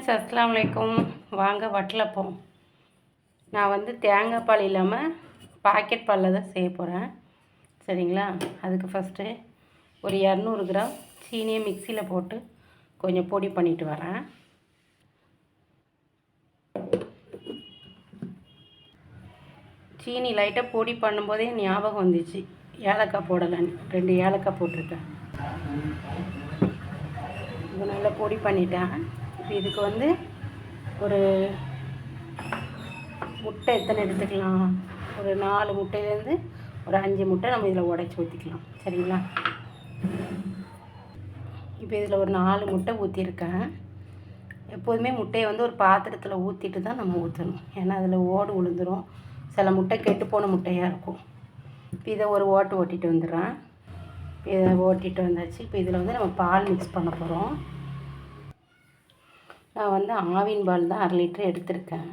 Friends அஸ்லாம் அலைக்கும். வாங்க வட்டலப்போம் நான் வந்து தேங்காய் பால் இல்லாமல் பாக்கெட் பாலில் தான் செய்ய போகிறேன். சரிங்களா? அதுக்கு ஃபஸ்ட்டு ஒரு இரநூறு கிராம் சீனியை மிக்சியில் போட்டு கொஞ்சம் பொடி பண்ணிட்டு வரேன். சீனி லைட்டாக பொடி பண்ணும்போதே ஞாபகம் வந்துச்சு. ஏலக்காய் போடலைன்னு. ரெண்டு ஏலக்காய் போட்டிருக்கேன். இது நல்லா பொடி பண்ணிட்டேன். இப்போ இதுக்கு வந்து ஒரு முட்டை எத்தனை எடுத்துக்கலாம்? ஒரு நாலு முட்டையிலேருந்து ஒரு அஞ்சு முட்டை நம்ம இதில் உடச்சி ஊற்றிக்கலாம் சரிங்களா? இப்போ இதில் ஒரு நாலு முட்டை ஊற்றிருக்கேன் எப்போதுமே முட்டையை வந்து ஒரு பாத்திரத்தில் ஊற்றிட்டு தான் நம்ம ஊற்றணும் ஏன்னா அதில் ஓடு விழுந்துரும் சில முட்டை கெட்டு போன முட்டையாக இருக்கும். இப்போ இதை ஒரு ஓட்டு ஓட்டிகிட்டு வந்துடுறேன். இப்போ இதை ஓட்டிகிட்டு வந்தாச்சு. இப்போ இதில் வந்து நம்ம பால் மிக்ஸ் பண்ண போகிறோம் நான் வந்து ஆவின் பால் தான் அரை லிட்டர் எடுத்திருக்கேன்.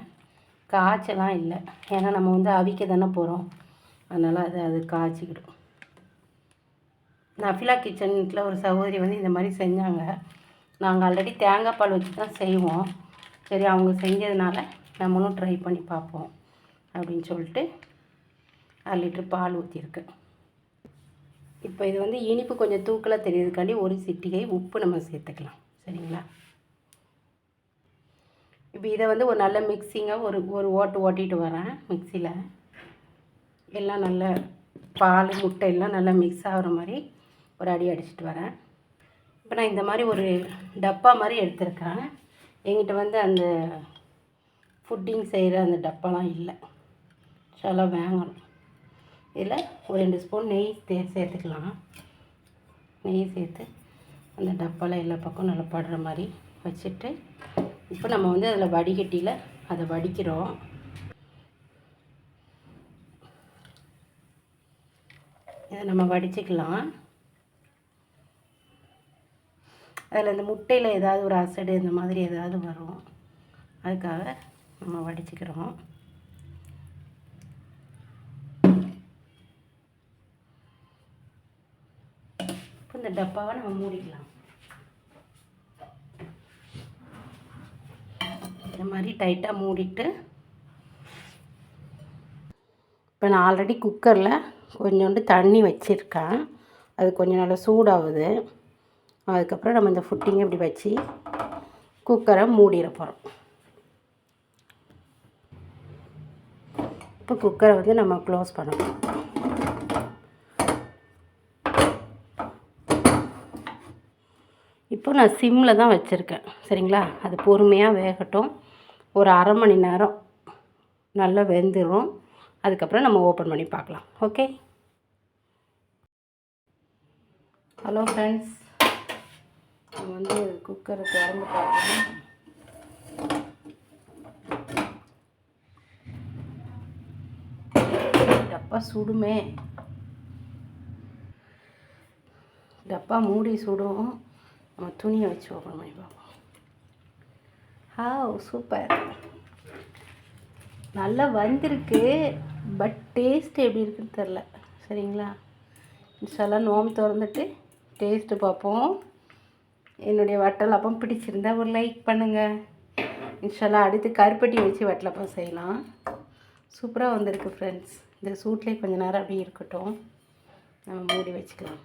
காய்ச்சலாம் இல்லை. ஏன்னா நம்ம வந்து அவிக்க தானே போகிறோம் அதனால் அது அது காய்ச்சிக்கிடும். நஃபிலா கிச்சனில் ஒரு சகோதரி வந்து இந்த மாதிரி செஞ்சாங்க. நாங்கள் ஆல்ரெடி தேங்காய் பால் வச்சு தான் செய்வோம். சரி அவங்க செஞ்சதுனால நம்மளும் ட்ரை பண்ணி பார்ப்போம் அப்படின்னு சொல்லிட்டு அரை லிட்டர் பால் ஊற்றிருக்கேன் இப்போ இது வந்து இனிப்பு கொஞ்சம் தூக்கலாக தெரியறதுக்காண்டி ஒரு சிட்டிகை உப்பு நம்ம சேர்த்துக்கலாம். சரிங்களா? இப்போ இதை வந்து ஒரு நல்ல மிக்சிங்காக ஒரு ஒரு ஓட்டு ஓட்டிட்டு வரேன் மிக்சியில் எல்லாம் நல்ல பால் முட்டை எல்லாம் நல்லா மிக்ஸ் ஆகிற மாதிரி ஒரு அடி அடிச்சிட்டு வரேன். இப்போ நான் இந்த மாதிரி ஒரு டப்பா மாதிரி எடுத்திருக்கேன் எங்கிட்ட வந்து அந்த ஃபுட்டிங் செய்கிற அந்த டப்பாலாம் இல்லை. சில வாங்கணும் இதில் ஒரு ரெண்டு ஸ்பூன் நெய் தே சேர்த்துக்கலாம். நெய் சேர்த்து அந்த டப்பாவில் எல்லா பக்கம் நல்லா படுற மாதிரி வச்சுட்டு இப்போ நம்ம வந்து அதில் வடிகட்டியில் அதை வடிக்கிறோம். இதை நம்ம வடிச்சுக்கலாம். அதில் இந்த முட்டையில் ஏதாவது ஒரு அசடு இந்த மாதிரி ஏதாவது வரும். அதுக்காக நம்ம வடிச்சுக்கிறோம். இப்போ இந்த டப்பாவை நம்ம மூடிக்கலாம். இந்த மாதிரி டைட்டாக மூடிட்டு. இப்போ நான் ஆல்ரெடி குக்கரில் கொஞ்சோண்டு தண்ணி வச்சுருக்கேன். அது கொஞ்சம் நல்லா சூடாகுது. அதுக்கப்புறம் நம்ம இந்த ஃபுட்டிங்கை இப்படி வச்சு குக்கரை மூடிட போகிறோம் இப்போ குக்கரை வந்து நம்ம க்ளோஸ் பண்ணணும். இப்போ நான் சிம்மில் தான் வச்சுருக்கேன். சரிங்களா? அது பொறுமையாக வேகட்டும். ஒரு அரை மணி நேரம் நல்லா வெந்துடும் அதுக்கப்புறம் நம்ம ஓப்பன் பண்ணி பார்க்கலாம். ஓகே ஹலோ ஃப்ரெண்ட்ஸ் நம்ம வந்து குக்கரை திறந்து பார்க்கணும் டப்பா சுடுமே. டப்பா மூடி சுடும். நம்ம துணியை வச்சு ஓப்பன் பண்ணி பார்ப்போம். ஹாவ் சூப்பர் நல்லா வந்திருக்கு பட் டேஸ்ட் எப்படி இருக்குன்னு தெரில சரிங்களா? இன்ஷால்லாம் நோம்பு திறந்துட்டு டேஸ்ட்டு பார்ப்போம். என்னுடைய வட்டலப்பம் பிடிச்சிருந்தா ஒரு லைக் பண்ணுங்கள் இன்ஷால்லாம் அடுத்து கருப்பட்டி வச்சு வட்டலப்பம் செய்யலாம். சூப்பராக வந்திருக்கு ஃப்ரெண்ட்ஸ் இந்த சூட்லேயே கொஞ்ச நேரம் அப்படியே இருக்கட்டும். நம்ம மூடி வச்சுக்கலாம்.